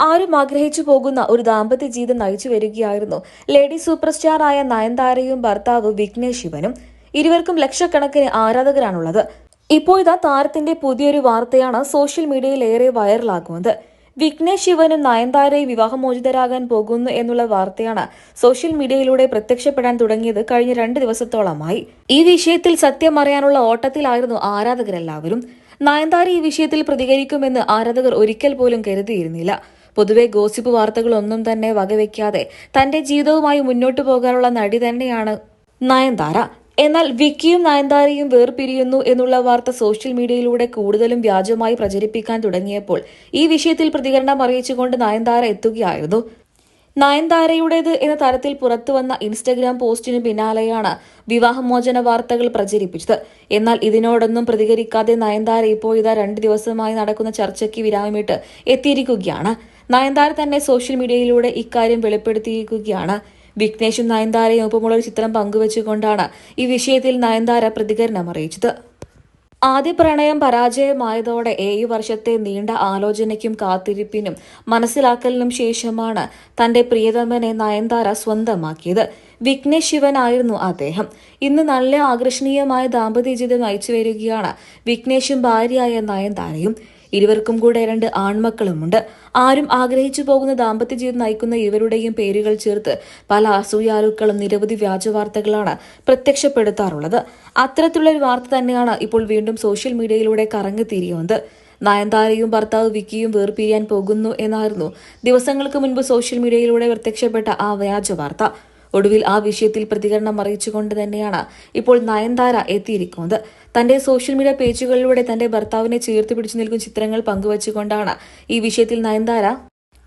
ആരും ആഗ്രഹിച്ചു പോകുന്ന ഒരു ദാമ്പത്യ ജീവിതം നയിച്ചു വരികയായിരുന്നു. ലേഡി സൂപ്പർ സ്റ്റാറായ നയൻതാരയും ഭർത്താവ് വിഘ്നേഷ് ശിവനും ഇരുവർക്കും ലക്ഷക്കണക്കിന് ആരാധകരാണുള്ളത്. ഇപ്പോൾ ഇതാ താരത്തിന്റെ പുതിയൊരു വാർത്തയാണ് സോഷ്യൽ മീഡിയയിൽ ഏറെ വൈറലാകുന്നത്. വിഘ്നേഷ് ശിവനും നയൻതാരയും വിവാഹമോചിതരാകാൻ പോകുന്നു എന്നുള്ള വാർത്തയാണ് സോഷ്യൽ മീഡിയയിലൂടെ പ്രത്യക്ഷപ്പെടാൻ തുടങ്ങിയത് കഴിഞ്ഞ രണ്ട് ദിവസത്തോളമായി. ഈ വിഷയത്തിൽ സത്യം അറിയാനുള്ള ഓട്ടത്തിലായിരുന്നു ആരാധകരെല്ലാവരും. നയൻതാര ഈ വിഷയത്തിൽ പ്രതികരിക്കുമെന്ന് ആരാധകർ ഒരിക്കൽ പോലും കരുതിയിരുന്നില്ല. പൊതുവെ ഗോസിപ്പ് വാർത്തകളൊന്നും തന്നെ വകവെക്കാതെ തന്റെ ജീവിതവുമായി മുന്നോട്ടു പോകാനുള്ള നടി തന്നെയാണ് നയൻതാര. എന്നാൽ വിക്കിയും നയൻതാരയും വേർപിരിയുന്നു എന്നുള്ള വാർത്ത സോഷ്യൽ മീഡിയയിലൂടെ കൂടുതലും വ്യാജമായി പ്രചരിപ്പിക്കാൻ തുടങ്ങിയപ്പോൾ ഈ വിഷയത്തിൽ പ്രതികരണം അറിയിച്ചുകൊണ്ട് നയൻതാര എത്തുകയായിരുന്നു. നയൻതാരയുടേത് എന്ന തരത്തിൽ പുറത്തുവന്ന ഇൻസ്റ്റഗ്രാം പോസ്റ്റിന് പിന്നാലെയാണ് വിവാഹമോചന വാർത്തകൾ പ്രചരിപ്പിച്ചത്. എന്നാൽ ഇതിനോടൊന്നും പ്രതികരിക്കാതെ നയൻതാര ഇപ്പോൾ ഇതാ രണ്ട് ദിവസമായി നടക്കുന്ന ചർച്ചയ്ക്ക് വിരാമമിട്ട് എത്തിയിരിക്കുകയാണ്. നയൻതാര തന്നെ സോഷ്യൽ മീഡിയയിലൂടെ ഇക്കാര്യം വെളിപ്പെടുത്തിയിരിക്കുകയാണ്. വിഘ്നേഷും നയൻതാരയും ഒപ്പമുള്ള ഒരു ചിത്രം പങ്കുവച്ചുകൊണ്ടാണ് ഈ വിഷയത്തിൽ നയൻതാര പ്രതികരണം അറിയിച്ചത്. ആദ്യ പ്രണയം പരാജയമായതോടെ ഏഴു വർഷത്തെ നീണ്ട ആലോചനയ്ക്കും കാത്തിരിപ്പിനും മനസ്സിലാക്കലിനും ശേഷമാണ് തന്റെ പ്രിയതമനെ നയൻതാര സ്വന്തമാക്കിയത്. വിഘ്നേഷ് ശിവനായിരുന്നു അദ്ദേഹം. ഇന്ന് നല്ല ആകർഷണീയമായ ദാമ്പത്യ ജീവിതം നയിച്ചു വരികയാണ് വിഘ്നേഷും ഭാര്യയായ നയൻതാരയും. ഇരുവർക്കും കൂടെ രണ്ട് ആൺമക്കളുമുണ്ട്. ആരും ആഗ്രഹിച്ചു പോകുന്ന ദാമ്പത്യ ജീവിതം നയിക്കുന്ന ഇവരുടെയും പേരുകൾ ചേർത്ത് പല അസൂയാലുക്കളും നിരവധി വ്യാജ വാർത്തകളാണ് പ്രത്യക്ഷപ്പെടുത്താറുള്ളത്. അത്തരത്തിലുള്ള ഒരു വാർത്ത തന്നെയാണ് ഇപ്പോൾ വീണ്ടും സോഷ്യൽ മീഡിയയിലൂടെ കറങ്ങിത്തിരിയുന്നത് നയൻതാരയും ഭർത്താവ് വിക്കിയും വേർപിരിയാൻ പോകുന്നു എന്നായിരുന്നു ദിവസങ്ങൾക്ക് മുൻപ് സോഷ്യൽ മീഡിയയിലൂടെ പ്രത്യക്ഷപ്പെട്ട ആ വ്യാജ വാർത്ത ഒടുവിൽ ആ വിഷയത്തിൽ പ്രതികരണം അറിയിച്ചുകൊണ്ട് തന്നെയാണ് ഇപ്പോൾ നയൻതാര എത്തിയിരിക്കുന്നത്. തന്റെ സോഷ്യൽ മീഡിയ പേജുകളിലൂടെ തന്റെ ഭർത്താവിനെ ചേർത്ത് പിടിച്ചു നിൽക്കുന്ന ചിത്രങ്ങൾ പങ്കുവച്ചുകൊണ്ടാണ് ഈ വിഷയത്തിൽ നയൻതാര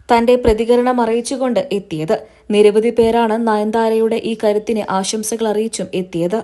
തന്റെ പ്രതികരണം അറിയിച്ചുകൊണ്ട് എത്തിയത്. നിരവധി പേരാണ് നയൻതാരയുടെ ഈ കരുത്തിന് ആശംസകൾ അറിയിച്ചും എത്തിയത്.